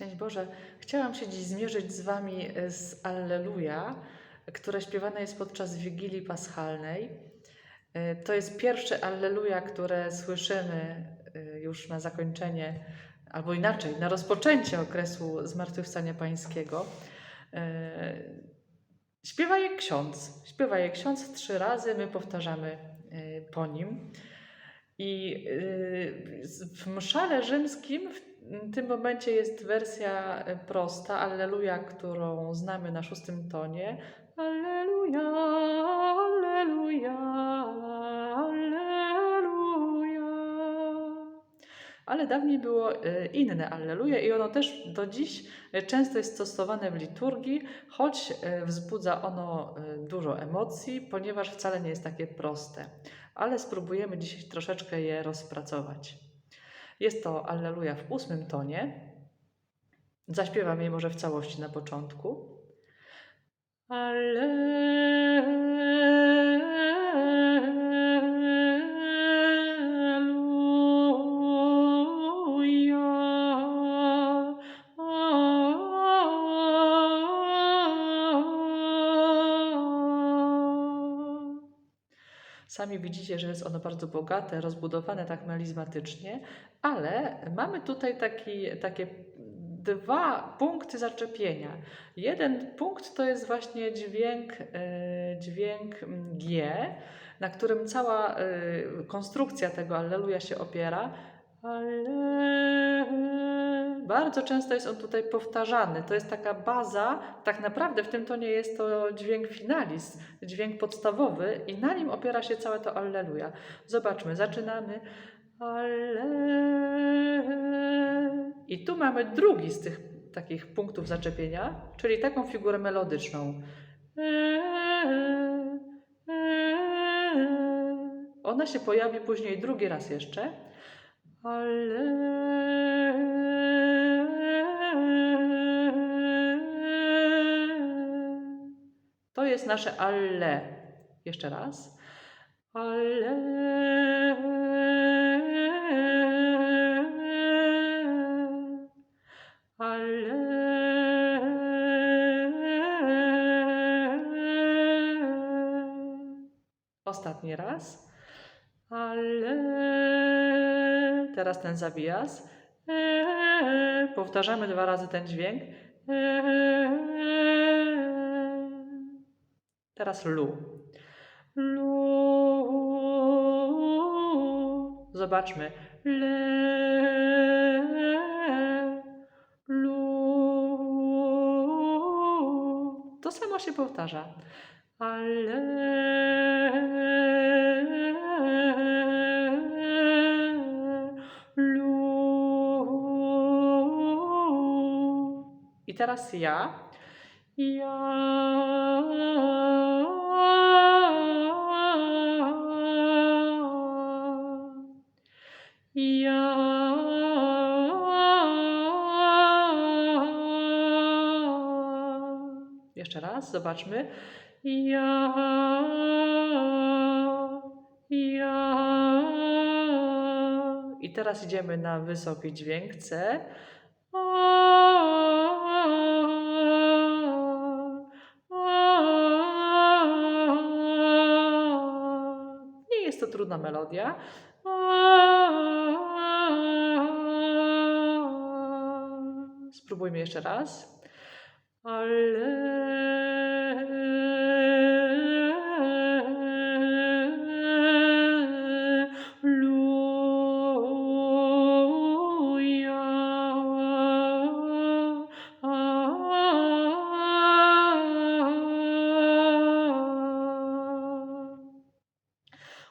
Szczęść Boże, chciałam się dziś zmierzyć z Wami e, z Alleluja, które śpiewane jest podczas Wigilii Paschalnej. E, To jest pierwsze Alleluja, które słyszymy e, już na zakończenie, albo inaczej, na rozpoczęcie okresu Zmartwychwstania Pańskiego. Śpiewa je ksiądz. Śpiewa je ksiądz trzy razy, my powtarzamy po nim. I w mszale rzymskim w tym momencie jest wersja y, prosta, Alleluja, którą znamy na szóstym tonie. Alleluja, Alleluja, Alleluja. Ale dawniej było y, inne Alleluja i ono też do dziś y, często jest stosowane w liturgii, choć wzbudza ono dużo emocji, ponieważ wcale nie jest takie proste ale spróbujemy dzisiaj troszeczkę je rozpracować. Jest to Alleluja w ósmym tonie. Zaśpiewam je może w całości na początku. Alleluja. Sami widzicie, że jest ono bardzo bogate, rozbudowane tak melizmatycznie, ale mamy tutaj taki, takie dwa punkty zaczepienia. Jeden punkt to jest właśnie dźwięk, e, dźwięk G, na którym cała e, konstrukcja tego Alleluja się opiera. Ale... Bardzo często jest on tutaj powtarzany. To jest taka baza, tak naprawdę w tym tonie jest to dźwięk finalis, dźwięk podstawowy i na nim opiera się całe to Alleluja. Zobaczmy, zaczynamy. Alle... I tu mamy drugi z tych takich punktów zaczepienia, czyli taką figurę melodyczną. Ona się pojawi później drugi raz jeszcze. Ale. Jest nasze alle. Jeszcze raz. Ale. Ale. Ostatni raz. Ale. Teraz ten zawijas. E, Powtarzamy dwa razy ten dźwięk. Teraz lu. Lu. Zobaczmy. Le. Lu. To samo się powtarza. Ale. Lu. I teraz. Ja. Ja. Jeszcze raz, zobaczmy. Ja. Ja. I teraz idziemy na wysoki dźwięk C. Nie jest to trudna melodia. Spróbujmy jeszcze raz.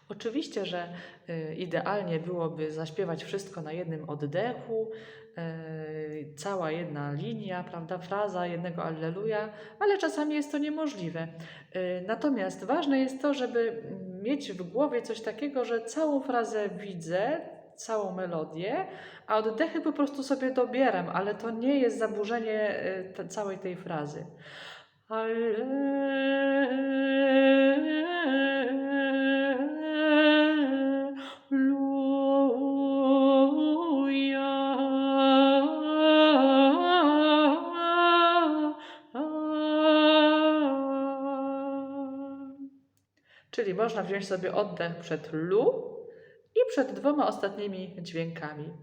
Oczywiście, że y, idealnie byłoby zaśpiewać wszystko na jednym oddechu, y, cała jedna linia, prawda, fraza jednego Alleluja, ale czasami jest to niemożliwe. Y, Natomiast ważne jest to, żeby mieć w głowie coś takiego, że całą frazę widzę, całą melodię, a oddechy po prostu sobie dobieram, ale to nie jest zaburzenie całej tej frazy. Alleluja. Czyli można wziąć sobie oddech przed lu i przed dwoma ostatnimi dźwiękami.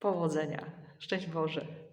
Powodzenia. Szczęść Boże.